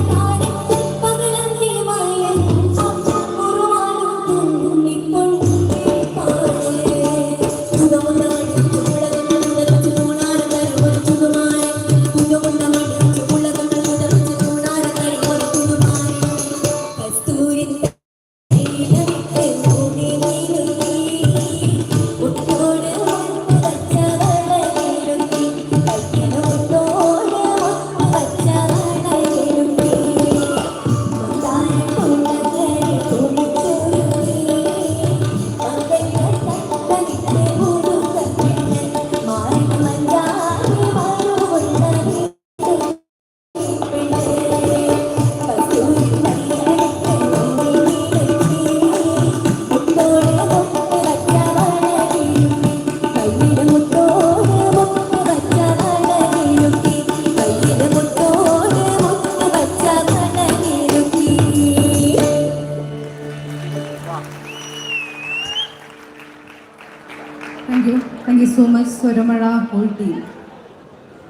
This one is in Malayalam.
Oh, oh, oh. Thank you so much Swaramazha whole team.